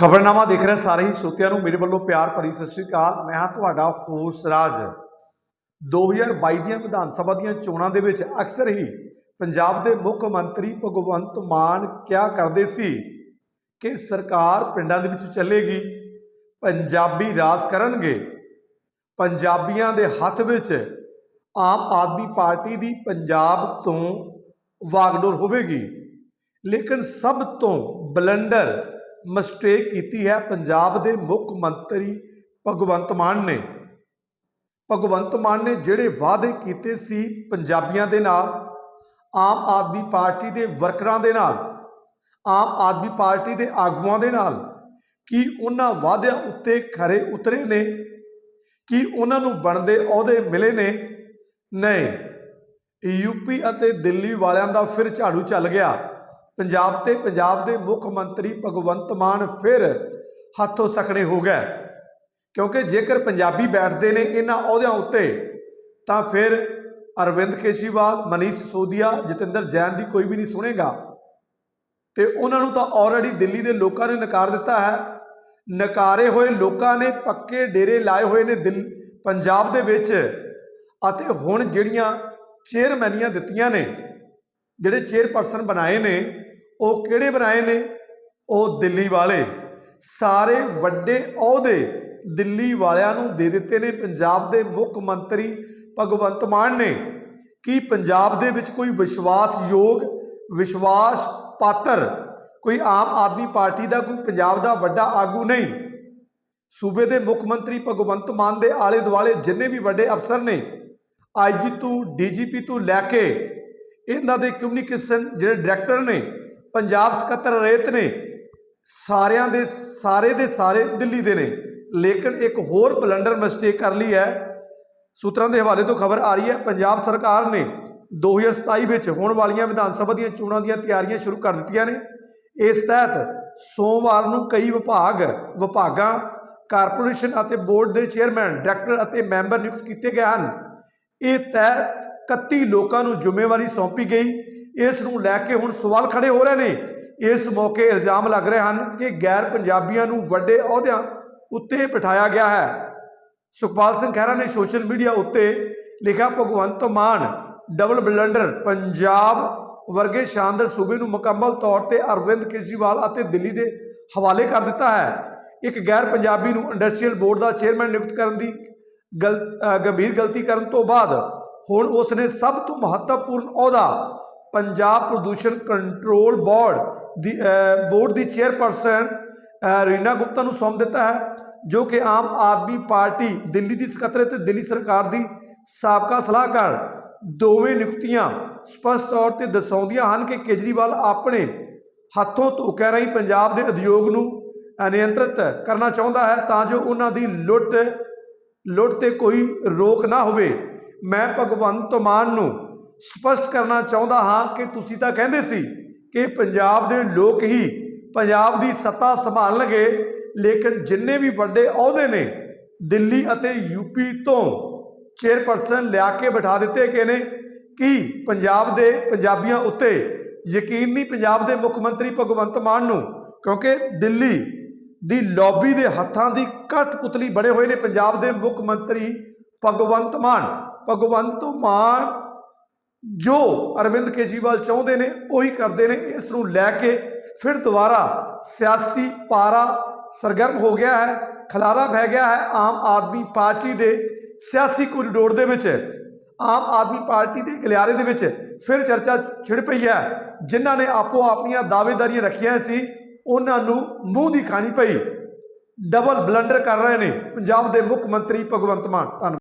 ਖਬਰਨਾਮਾ ਦੇਖ ਰਹੇ ਸਾਰੇ ਹੀ ਸਰੋਤਿਆਂ ਨੂੰ ਮੇਰੇ ਵੱਲੋਂ ਪਿਆਰ ਭਰੀ ਸਤਿ ਸ੍ਰੀ ਅਕਾਲ। ਮੈਂ ਹਾਂ ਤੁਹਾਡਾ ਹੋਸ ਰਾਜ 2022 ਦੀਆਂ ਵਿਧਾਨ ਸਭਾ ਦੀਆਂ ਚੋਣਾਂ ਦੇ ਵਿੱਚ ਅਕਸਰ ਹੀ ਪੰਜਾਬ ਦੇ ਮੁੱਖ ਮੰਤਰੀ ਭਗਵੰਤ ਮਾਨ ਕਿਹਾ ਕਰਦੇ ਸੀ ਕਿ ਸਰਕਾਰ ਪਿੰਡਾਂ ਦੇ ਵਿੱਚ ਚੱਲੇਗੀ, ਪੰਜਾਬੀ ਰਾਜ ਕਰਨਗੇ। ਪੰਜਾਬੀਆਂ ਦੇ ਹੱਥ ਵਿੱਚ ਆਮ ਆਦਮੀ ਪਾਰਟੀ ਦੀ ਪੰਜਾਬ ਤੋਂ ਵਾਗਡੋਰ ਹੋਵੇਗੀ। ਲੇਕਿਨ ਸਭ ਤੋਂ ਬਲੰਡਰ ਮਿਸਟੇਕ ਕੀਤੀ ਹੈ। ਪੰਜਾਬ ਦੇ ਮੁੱਖ ਮੰਤਰੀ ਭਗਵੰਤ ਮਾਨ ਨੇ। ਭਗਵੰਤ ਮਾਨ ਨੇ ਜਿਹੜੇ ਵਾਅਦੇ ਕੀਤੇ ਸੀ ਪੰਜਾਬੀਆਂ ਦੇ ਨਾਲ, ਆਮ ਆਦਮੀ ਪਾਰਟੀ ਦੇ ਵਰਕਰਾਂ ਦੇ ਨਾਲ, ਆਮ ਆਦਮੀ ਪਾਰਟੀ ਦੇ ਆਗੂਆਂ ਦੇ ਨਾਲ, ਕੀ ਉਹਨਾਂ ਵਾਅਦਿਆਂ ਉੱਤੇ ਖਰੇ ਉਤਰੇ ਨੇ? ਕੀ ਉਹਨਾਂ ਨੂੰ ਬਣਦੇ ਅਹੁਦੇ ਮਿਲੇ ਨੇ? ਨਹੀਂ। ਯੂਪੀ ਅਤੇ ਦਿੱਲੀ ਵਾਲਿਆਂ ਦਾ ਫਿਰ ਝਾੜੂ ਚੱਲ ਗਿਆ। ਪੰਜਾਬ ਤੇ ਪੰਜਾਬ ਦੇ ਮੁੱਖ ਮੰਤਰੀ ਭਗਵੰਤ ਮਾਨ ਫਿਰ ਹੱਥੋਂ ਸਖੜੇ ਹੋ ਗਏ। ਕਿਉਂਕਿ ਜੇਕਰ ਪੰਜਾਬੀ ਬੈਠਦੇ ਨੇ ਇਹਨਾਂ ਅਹੁਦਿਆਂ ਉੱਤੇ, ਤਾਂ ਫਿਰ ਅਰਵਿੰਦ ਕੇਜਰੀਵਾਲ, ਮਨੀਸ਼ ਸੋਦੀਆ ਜਤਿੰਦਰ ਜੈਨ ਦੀ ਕੋਈ ਵੀ ਨਹੀਂ ਸੁਣੇਗਾ। ਤੇ ਉਹਨਾਂ ਨੂੰ ਤਾਂ ਆਲਰੇਡੀ ਦਿੱਲੀ ਦੇ ਲੋਕਾਂ ਨੇ ਨਕਾਰ ਦਿੱਤਾ ਹੈ। ਨਕਾਰੇ ਹੋਏ ਲੋਕਾਂ ਨੇ ਪੱਕੇ ਡੇਰੇ ਲਾਏ ਹੋਏ ਨੇ ਦਿਲ, ਪੰਜਾਬ ਦੇ ਵਿੱਚ। ਅਤੇ ਹੁਣ ਜਿਹੜੀਆਂ ਚੇਅਰਮੈਨੀਆਂ ਦਿੱਤੀਆਂ ਨੇ, ਜਿਹੜੇ ਚੇਅਰਪਰਸਨ ਬਣਾਏ ਨੇ ਉਹ ਕਿਹੜੇ ਬਣਾਏ ਨੇ? ਉਹ ਦਿੱਲੀ ਵਾਲੇ। ਸਾਰੇ ਵੱਡੇ ਅਹੁਦੇ ਦਿੱਲੀ ਵਾਲਿਆਂ ਨੂੰ ਦੇ ਦਿੱਤੇ ਨੇ। ਪੰਜਾਬ ਦੇ ਮੁੱਖ ਮੰਤਰੀ ਭਗਵੰਤ ਮਾਨ ਨੇ। ਕੀ ਪੰਜਾਬ ਦੇ ਵਿੱਚ ਕੋਈ ਵਿਸ਼ਵਾਸ ਯੋਗ ਵਿਸ਼ਵਾਸ ਪਾਤਰ ਕੋਈ ਆਮ ਆਦਮੀ ਪਾਰਟੀ ਦਾ, ਕੋਈ ਪੰਜਾਬ ਦਾ ਵੱਡਾ ਆਗੂ ਨਹੀਂ? ਸੂਬੇ ਦੇ ਮੁੱਖ ਮੰਤਰੀ ਭਗਵੰਤ ਮਾਨ ਦੇ ਆਲੇ ਦੁਆਲੇ ਜਿੰਨੇ ਵੀ ਵੱਡੇ ਅਫਸਰ ਨੇ ਆਈਜੀ ਤੋਂ ਡੀਜੀਪੀ ਤੋਂ ਲੈ ਕੇ, ਇਹਨਾਂ ਦੇ ਕਮਿਊਨੀਕੇਸ਼ਨ ਜਿਹੜੇ ਡਾਇਰੈਕਟਰ ਨੇ ਪੰਜਾਬ ਸਕੱਤਰ ਰੇਤ ਨੇ ਸਾਰਿਆਂ ਦੇ ਸਾਰੇ ਦੇ ਸਾਰੇ ਦਿੱਲੀ ਦੇ ਨੇ। ਲੇਕਿਨ ਇੱਕ ਹੋਰ ਬਲੰਡਰ ਮਿਸਟੇਕ ਕਰ ਲਈ ਹੈ। ਸੂਤਰਾਂ ਦੇ ਹਵਾਲੇ ਤੋਂ ਖਬਰ ਆ ਰਹੀ ਹੈ, ਪੰਜਾਬ ਸਰਕਾਰ ਨੇ 2027 ਵਿੱਚ ਹੋਣ ਵਾਲੀਆਂ ਵਿਧਾਨ ਸਭਾ ਦੀਆਂ ਚੋਣਾਂ ਦੀਆਂ ਤਿਆਰੀਆਂ ਸ਼ੁਰੂ ਕਰ ਦਿੱਤੀਆਂ ਨੇ। ਇਸ ਤਹਿਤ ਸੋਮਵਾਰ ਨੂੰ ਕਈ ਵਿਭਾਗ, ਵਿਭਾਗਾਂ, ਕਾਰਪੋਰੇਸ਼ਨ ਅਤੇ ਬੋਰਡ ਦੇ ਚੇਅਰਮੈਨ, ਡਾਇਰੈਕਟਰ ਅਤੇ ਮੈਂਬਰ ਨਿਯੁਕਤ ਕੀਤੇ ਗਏ ਹਨ। ਇਹ ਤਹਿਤ 31 ਲੋਕਾਂ ਨੂੰ ਜ਼ਿੰਮੇਵਾਰੀ ਸੌਂਪੀ ਗਈ। ਇਸ ਨੂੰ ਲੈ ਕੇ ਹੁਣ ਸਵਾਲ ਖੜੇ ਹੋ ਰਹੇ ਨੇ। ਇਸ ਮੌਕੇ ਇਲਜ਼ਾਮ ਲੱਗ ਰਹੇ ਹਨ ਕਿ ਗੈਰ ਪੰਜਾਬੀਆਂ ਨੂੰ ਵੱਡੇ ਅਹੁਦਿਆਂ ਉੱਤੇ ਬਿਠਾਇਆ ਗਿਆ ਹੈ। ਸੁਖਪਾਲ ਸਿੰਘ ਖਹਿਰਾ ਨੇ ਸੋਸ਼ਲ ਮੀਡੀਆ ਉੱਤੇ ਲਿਖਿਆ, ਭਗਵੰਤ ਮਾਨ, ਡਬਲ ਬਲੰਡਰ, ਪੰਜਾਬ ਵਰਗੇ ਸ਼ਾਨਦਾਰ ਸੂਬੇ ਨੂੰ ਮੁਕੰਮਲ ਤੌਰ ਤੇ ਅਰਵਿੰਦ ਕੇਜਰੀਵਾਲ ਅਤੇ ਦਿੱਲੀ ਦੇ ਹਵਾਲੇ ਕਰ ਦਿੱਤਾ ਹੈ। ਇੱਕ ਗੈਰ ਪੰਜਾਬੀ ਨੂੰ ਇੰਡਸਟਰੀਅਲ ਬੋਰਡ ਦਾ ਚੇਅਰਮੈਨ ਨਿਯੁਕਤ ਕਰਨ ਦੀ ਗਲ ਗੰਭੀਰ ਗਲਤੀ ਕਰਨ ਤੋਂ ਬਾਅਦ ਹੁਣ ਉਸ ਨੇ ਸਭ ਤੋਂ ਮਹੱਤਵਪੂਰਨ ਅਹੁਦਾ ਪੰਜਾਬ ਪ੍ਰਦੂਸ਼ਣ ਕੰਟਰੋਲ ਬੋਰਡ ਦੀ ਬੋਰਡ ਦੀ ਚੇਅਰਪਰਸਨ ਰੀਨਾ ਗੁਪਤਾ ਨੂੰ ਸੌਂਪ ਦਿੱਤਾ ਹੈ, ਜੋ ਕਿ ਆਮ ਆਦਮੀ ਪਾਰਟੀ ਦਿੱਲੀ ਦੀ ਸਕੱਤਰ ਤੇ ਦਿੱਲੀ ਸਰਕਾਰ ਦੀ ਸਾਬਕਾ ਸਲਾਹਕਾਰ ਦੋਵੇਂ ਨਿਯੁਕਤੀਆਂ ਸਪਸ਼ਟ ਤੌਰ ਤੇ ਦਰਸਾਉਂਦੀਆਂ ਹਨ ਕਿ ਕੇਜਰੀਵਾਲ ਆਪਣੇ ਹੱਥੋਂ ਧੋਖਿਆਂ ਰਾਹੀਂ ਪੰਜਾਬ ਦੇ ਉਦਯੋਗ ਨੂੰ ਨਿਯੰਤਰਿਤ ਕਰਨਾ ਚਾਹੁੰਦਾ ਹੈ ਤਾਂ ਜੋ ਉਹਨਾਂ ਦੀ ਲੁੱਟ ਲੁੱਟ ਤੇ ਕੋਈ ਰੋਕ ਨਾ ਹੋਵੇ। ਮੈਂ ਭਗਵੰਤ ਮਾਨ ਨੂੰ ਸਪਸ਼ਟ ਕਰਨਾ ਚਾਹੁੰਦਾ ਹਾਂ ਕਿ ਤੁਸੀਂ ਤਾਂ ਕਹਿੰਦੇ ਸੀ ਕਿ ਪੰਜਾਬ ਦੇ ਲੋਕ ਹੀ ਪੰਜਾਬ ਦੀ ਸੱਤਾ ਸੰਭਾਲਣਗੇ, ਲੇਕਿਨ ਜਿੰਨੇ ਵੀ ਵੱਡੇ ਅਹੁਦੇ ਨੇ, ਦਿੱਲੀ ਅਤੇ ਯੂਪੀ ਤੋਂ ਚੇਅਰਪਰਸਨ ਲਿਆ ਕੇ ਬਿਠਾ ਦਿੱਤੇ ਗਏ ਨੇ ਕਿ ਪੰਜਾਬ ਦੇ ਪੰਜਾਬੀਆਂ ਉੱਤੇ ਯਕੀਨ ਨਹੀਂ ਪੰਜਾਬ ਦੇ ਮੁੱਖ ਮੰਤਰੀ ਭਗਵੰਤ ਮਾਨ ਨੂੰ, ਕਿਉਂਕਿ ਦਿੱਲੀ ਦੀ ਲੌਬੀ ਦੇ ਹੱਥਾਂ ਦੀ ਕਠਪੁਤਲੀ ਬਣੇ ਹੋਏ ਨੇ ਪੰਜਾਬ ਦੇ ਮੁੱਖ ਮੰਤਰੀ ਭਗਵੰਤ ਮਾਨ। ਭਗਵੰਤ ਮਾਨ ਜੋ ਅਰਵਿੰਦ ਕੇਜਰੀਵਾਲ ਚਾਹੁੰਦੇ ਨੇ, ਉਹੀ ਕਰਦੇ ਨੇ। ਇਸ ਨੂੰ ਲੈ ਕੇ ਫਿਰ ਦੁਬਾਰਾ ਸਿਆਸੀ ਪਾਰਾ ਸਰਗਰਮ ਹੋ ਗਿਆ ਹੈ, ਖਲਾਰਾ ਬਹਿ ਗਿਆ ਹੈ ਆਮ ਆਦਮੀ ਪਾਰਟੀ ਦੇ ਸਿਆਸੀ ਕੋਰੀਡੋਰ ਦੇ ਵਿੱਚ। ਆਮ ਆਦਮੀ ਪਾਰਟੀ ਦੇ ਗਲਿਆਰੇ ਦੇ ਵਿੱਚ ਫਿਰ ਚਰਚਾ ਛਿੜ ਪਈ ਹੈ। ਜਿਨ੍ਹਾਂ ਨੇ ਆਪੋ ਆਪਣੀਆਂ ਦਾਅਵੇਦਾਰੀਆਂ ਰੱਖੀਆਂ ਸੀ, ਉਹਨਾਂ ਨੂੰ ਮੂੰਹ ਦੀ ਖਾਣੀ ਪਈ। ਡਬਲ ਬਲੰਡਰ ਕਰ ਰਹੇ ਨੇ ਪੰਜਾਬ ਦੇ ਮੁੱਖ ਮੰਤਰੀ ਭਗਵੰਤ ਮਾਨ। ਧੰਨਵਾਦ।